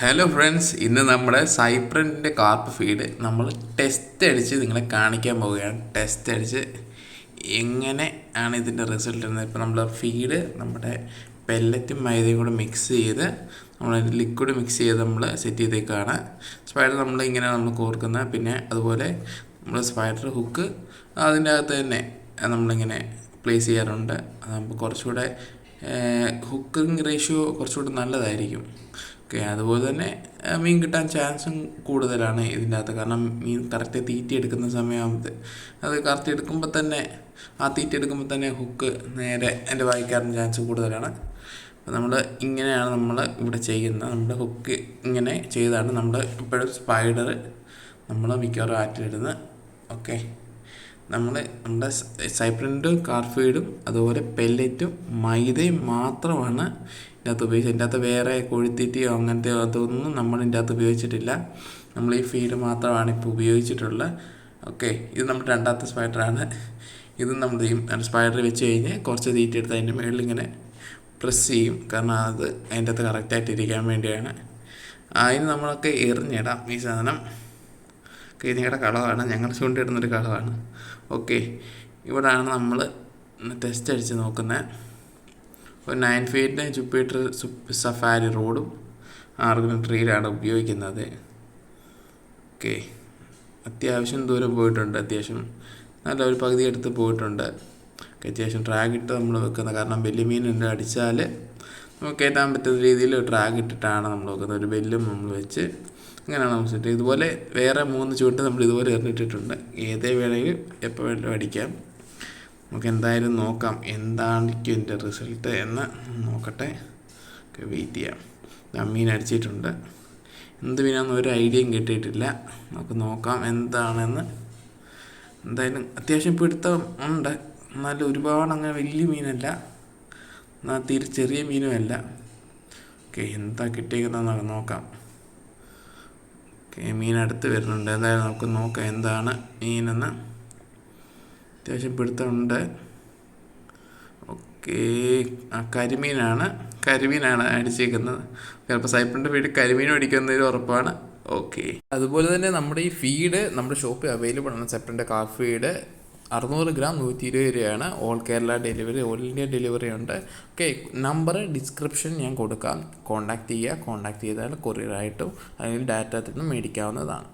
Hello friends ഇന്ന് നമ്മുടെ സൈപ്രന്റെ കാർപ്പ് ഫീഡ് നമ്മൾ ടെസ്റ്റ് അടിച്ച് നിങ്ങളെ കാണിക്കാൻ പോവുകയാണ്. ടെസ്റ്റ് അടിച്ച് എങ്ങനെ ആണ് ഇതിന്റെ റിസൾട്ട് എന്ന് ഇപ്പോൾ നമ്മൾ ഫീഡ് നമ്മുടെ പെല്ലറ്റും മൈദയും കൂടെ മിക്സ് ചെയ്ത് നമ്മൾ ലിക്വിഡ് മിക്സ് ചെയ്ത് നമ്മൾ സെറ്റ് ചെയ്തേക്കാണ്. സ്പൈഡർ നമ്മൾ ഇങ്ങനെ നമ്മൾ കോർക്കുന്ന പിന്നെ അതുപോലെ നമ്മൾ സ്പൈഡർ ഹുക്ക് അതിന്റെ അകത്ത് തന്നെ നമ്മളിങ്ങനെ പ്ലേസ് ചെയ്യാറുണ്ട്. അതാകുമ്പോൾ കുറച്ചുകൂടെ ഹുക്കിംഗ് റേഷ്യോ കുറച്ചുകൂടി നല്ലതായിരിക്കും. ഓക്കെ അതുപോലെ തന്നെ മീൻ കിട്ടാൻ ചാൻസും കൂടുതലാണ് ഇതിന്റെ അകത്ത് കാരണം മീൻ കറക്റ്റ് തീറ്റി എടുക്കുന്ന സമയമാകുമ്പോൾ അത് കറക്റ്റ് എടുക്കുമ്പോൾ തന്നെ ആ തീറ്റി എടുക്കുമ്പോൾ തന്നെ ഹുക്ക് നേരെ എന്റെ വായിക്കാറിന് ചാൻസ് കൂടുതലാണ്. അപ്പോൾ നമ്മൾ ഇങ്ങനെയാണ് നമ്മൾ ഇവിടെ ചെയ്യുന്നത്. നമ്മുടെ ഹുക്ക് ഇങ്ങനെ ചെയ്താണ്. നമ്മൾ ഇപ്പോഴും സ്പൈഡർ നമ്മൾ മിക്കവാറും ആറ്റിലിടുന്നത്. ഓക്കെ. നമ്മൾ നമ്മുടെ സൈപ്രന്റും കാർഫീഡും അതുപോലെ പെല്ലറ്റും മൈദയും മാത്രമാണ് ഇതിനകത്ത് ഉപയോഗിച്ചത്. ഇതിന്റെ അകത്ത് വേറെ കോഴിത്തീറ്റയോ അങ്ങനത്തെ അതൊന്നും നമ്മൾ ഇതിന്റെ അകത്ത് ഉപയോഗിച്ചിട്ടില്ല. നമ്മൾ ഈ ഫീഡ് മാത്രമാണ് ഇപ്പോൾ ഉപയോഗിച്ചിട്ടുള്ളത് ഓക്കെ ഇത് നമ്മുടെ രണ്ടാമത്തെ സ്പൈഡറാണ്. ഇത് നമ്മൾ ചെയ്യും സ്പൈഡർ വെച്ച് കഴിഞ്ഞ് കുറച്ച് തീറ്റ എടുത്ത് അതിന്റെ മുകളിൽ ഇങ്ങനെ പ്രസ് ചെയ്യും. കാരണം അത് അതിന്റെ അകത്ത് കറക്റ്റായിട്ട് ഇരിക്കാൻ വേണ്ടിയാണ് അതിന് നമ്മളൊക്കെ എറിഞ്ഞിടാം ഈ സാധനം. കീരിയുടെ കളവാണ്. ഞങ്ങൾ ചൂണ്ടിയിടുന്നൊരു കളവാണ്. ഓക്കെ ഇവിടെയാണ് നമ്മൾ ടെസ്റ്റ് അടിച്ച് നോക്കുന്നത് ഒരു നയൻ ഫീറ്റിന്റെ ജുപ്പിറ്റർ സഫാരി റോഡും ആർഗുലൻ ട്രീയിലാണ് ഉപയോഗിക്കുന്നത്. ഓക്കെ അത്യാവശ്യം ദൂരം പോയിട്ടുണ്ട്. അത്യാവശ്യം നല്ല ഒരു പകുതി എടുത്ത് പോയിട്ടുണ്ട്. അത്യാവശ്യം ട്രാഗ് ഇട്ട് നമ്മൾ വെക്കുന്നത് കാരണം വലിയ മീനുണ്ട് അടിച്ചാൽ നമുക്ക് കയറ്റാൻ പറ്റുന്ന രീതിയിൽ ട്രാഗ് ഇട്ടിട്ടാണ് നമ്മൾ വെക്കുന്നത്. ഒരു ബെല്ലും നമ്മൾ വെച്ച് അങ്ങനെയാണ് നമ്മൾ സെറ്റ് ഇതുപോലെ വേറെ മൂന്ന് ചൂട്ട് നമ്മൾ ഇതുപോലെ എറിഞ്ഞിട്ടിട്ടുണ്ട്. ഏതേ വേണമെങ്കിലും എപ്പോൾ വേണമെങ്കിലും അടിക്കാം. നമുക്ക് എന്തായാലും നോക്കാം എന്താണിക്കും എന്റെ റിസൾട്ട് എന്ന് നോക്കട്ടെ. ഒക്കെ വെയിറ്റ് ചെയ്യാം. ഞാൻ മീൻ അടിച്ചിട്ടുണ്ട്. എന്ത് മീനാന്ന് ഒരു ഐഡിയയും കിട്ടിയിട്ടില്ല. നമുക്ക് നോക്കാം എന്താണെന്ന്. എന്തായാലും അത്യാവശ്യം പിടുത്തം ഉണ്ട്. എന്നാലും ഒരുപാട് അങ്ങനെ വലിയ മീനല്ല. എന്നാൽ തീരെ ചെറിയ മീനുമല്ല. ഓക്കെ എന്താ കിട്ടിയേക്കുന്നതെന്ന് നോക്കാം. ഓക്കെ മീൻ അടുത്ത് വരുന്നുണ്ട്. എന്തായാലും നമുക്ക് നോക്കാം എന്താണ് മീനെന്ന്. അത്യാവശ്യം പിടുത്തമുണ്ട്. ഓക്കെ ആ കരിമീനാണ്. കരിമീനാണ് അടിച്ചേക്കുന്നത്. ചിലപ്പോൾ സൈപ്പിന്റെ വീട് കരിമീൻ അടിക്കുന്നതിൽ ഉറപ്പാണ്. ഓക്കെ. അതുപോലെ തന്നെ നമ്മുടെ ഈ ഫീഡ് നമ്മുടെ ഷോപ്പിൽ അവൈലബിൾ ആണ്. സെപ്റ്റന്റെ കാർ ഫീഡ് അറുന്നൂറ് ഗ്രാം നൂറ്റി ഇരുപത് രൂപയാണ് all Kerala delivery all India delivery ഉണ്ട്. ഓക്കെ നമ്പർ ഡിസ്ക്രിപ്ഷൻ ഞാൻ കൊടുക്കാം. കോൺടാക്ട് ചെയ്യുക. കോൺടാക്ട് ചെയ്താൽ കൊറിയറായിട്ടും അല്ലെങ്കിൽ ഡാറ്റ മേടിക്കാവുന്നതാണ്.